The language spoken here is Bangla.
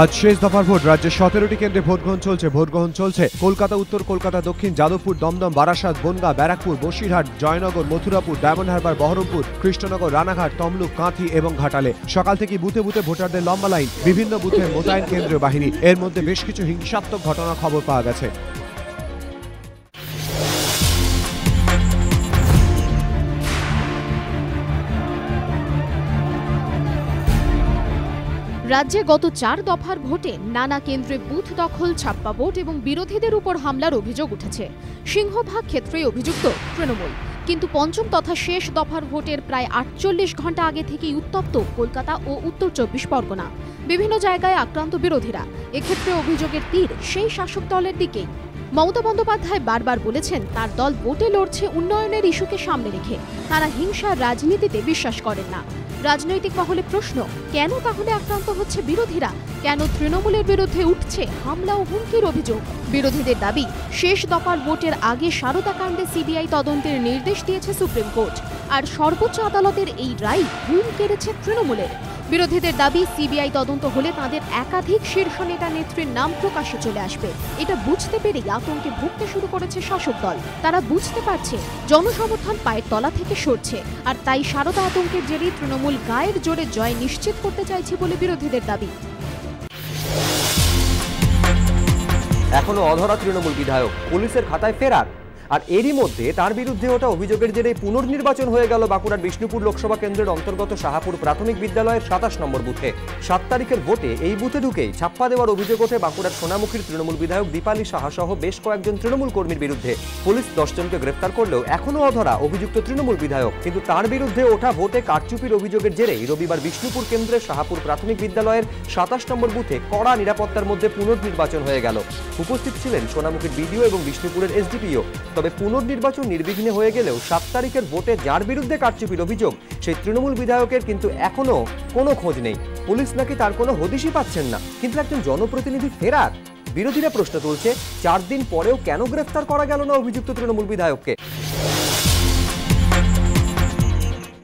আজ শেষ দফার ভোট রাজ্যের সতেরোটি কেন্দ্রে ভোট গ্রহণ চলছে, ভোটগ্রহণ চলছে কলকাতা, উত্তর কলকাতা, দক্ষিণ যাদবপুর, দমদম, বারাসাত, বনগা, ব্যারাকপুর, বসিরহাট, জয়নগর, মথুরাপুর, ডায়মন্ড হারবার, বহরমপুর, কৃষ্ণনগর, রানাঘাট, তমলুক, কাঁথি এবং ঘাটালে। সকাল থেকে বুথে বুথে ভোটারদের লম্বা লাইন, বিভিন্ন বুথের মোতায়েন কেন্দ্রীয় বাহিনী। এর মধ্যে বেশ কিছু হিংসাত্মক ঘটনা খবর পাওয়া গেছে। রাজ্যে গত চার দফার ভোটে নানা কেন্দ্রে বুথ দখল, ছাপ্পা ভোট এবং বিরোধীদের উপর হামলার অভিযোগ উঠেছে। সিংহভাগ ক্ষেত্রে অভিযুক্ত তৃণমূল। কিন্তু পঞ্চম তথা শেষ দফার ভোটের প্রায় আটচল্লিশ ঘণ্টা আগে থেকেই উত্তপ্ত কলকাতা ও উত্তর চব্বিশ পরগনা। বিভিন্ন জায়গায় আক্রান্ত বিরোধীরা। এক্ষেত্রে অভিযোগের তীর সেই শাসক দলের দিকেই। মমতা বন্দ্যোপাধ্যায় বারবার বলেছেন, তার দল ভোটে লড়ছে উন্নয়নের ইস্যুকে সামনে রেখে। তারা হিংসার রাজনীতিতে বিশ্বাস করেন না। রাজনৈতিক মহলে প্রশ্ন, কেন তাহলে আক্রান্ত হচ্ছে বিরোধীরা? কেন তৃণমূলের বিরুদ্ধে উঠছে হামলা ও হুমকির অভিযোগ? বিরোধীদের দাবি, শেষ দফার ভোটের আগে সারদা কাণ্ডে সিবিআই তদন্তের নির্দেশ দিয়েছে সুপ্রিম কোর্ট। আর সর্বোচ্চ আদালতের এই রায় ঘুম কেড়েছে তৃণমূলের। বিরোধীদের দাবি, সিবিআই তদন্ত হলে তাদের একাধিক শীর্ষ নেতা নেত্রীর নাম প্রকাশ্যে চলে আসবে। এটা বুঝতে পেরেই আতঙ্কে ভুগতে শুরু করেছে শাসক দল। তারা বুঝতে পারছে, জনসমর্থন পায়ের তলা থেকে সরছে আর তাই সারদা আতঙ্কের জেরেই তৃণমূল গায়ের জোরে জয় নিশ্চিত করতে চাইছে বলে বিরোধীদের দাবি। এখনও অধরা তৃণমূল বিধায়ক, পুলিশের খাতায় ফেরার। আর এরই মধ্যে তার বিরুদ্ধে ওঠা অভিযোগের জেরে পুনর্নির্বাচন হয়ে গেল বাঁকুড়ার বিষ্ণুপুর লোকসভা কেন্দ্রের অন্তর্গত শাহাপুর প্রাথমিক বিদ্যালয়ের সাতাশ নম্বর বুথে। সাত তারিখের ভোটে এই বুথে ঢুকেই ছাপ্পা দেওয়ার অভিযোগ ওঠে বাঁকুড়ার সোনামুখীর তৃণমূল বিধায়ক দীপালি সাহা সহ বেশ কয়েকজন তৃণমূল কর্মীর বিরুদ্ধে। পুলিশ দশজনকে গ্রেফতার করলেও এখনও অধরা অভিযুক্ত তৃণমূল বিধায়ক। কিন্তু তার বিরুদ্ধে ওঠা ভোটে কারচুপির অভিযোগের জেরেই রবিবার বিষ্ণুপুর কেন্দ্রের শাহাপুর প্রাথমিক বিদ্যালয়ের সাতাশ নম্বর বুথে কড়া নিরাপত্তার মধ্যে পুনর্নির্বাচন হয়ে গেল। উপস্থিত ছিলেন সোনামুখীর বিডিও এবং বিষ্ণুপুরের এসডিপিও। তবে পুনর্নির্বাচন নির্বিঘ্নে হয়ে গেলেও সাত তারিখের ভোটে যার বিরুদ্ধে কারচুপির অভিযোগ, সেই তৃণমূল বিধায়কের কিন্তু এখনও কোনো খোঁজ নেই। পুলিশ নাকি তার কোনো হদিশই পাচ্ছেন না। কিন্তু একজন জনপ্রতিনিধি ফেরার। বিরোধীরা প্রশ্ন তুলছে, চার দিন পরেও কেন গ্রেফতার করা গেল না অভিযুক্ত তৃণমূল বিধায়ককে?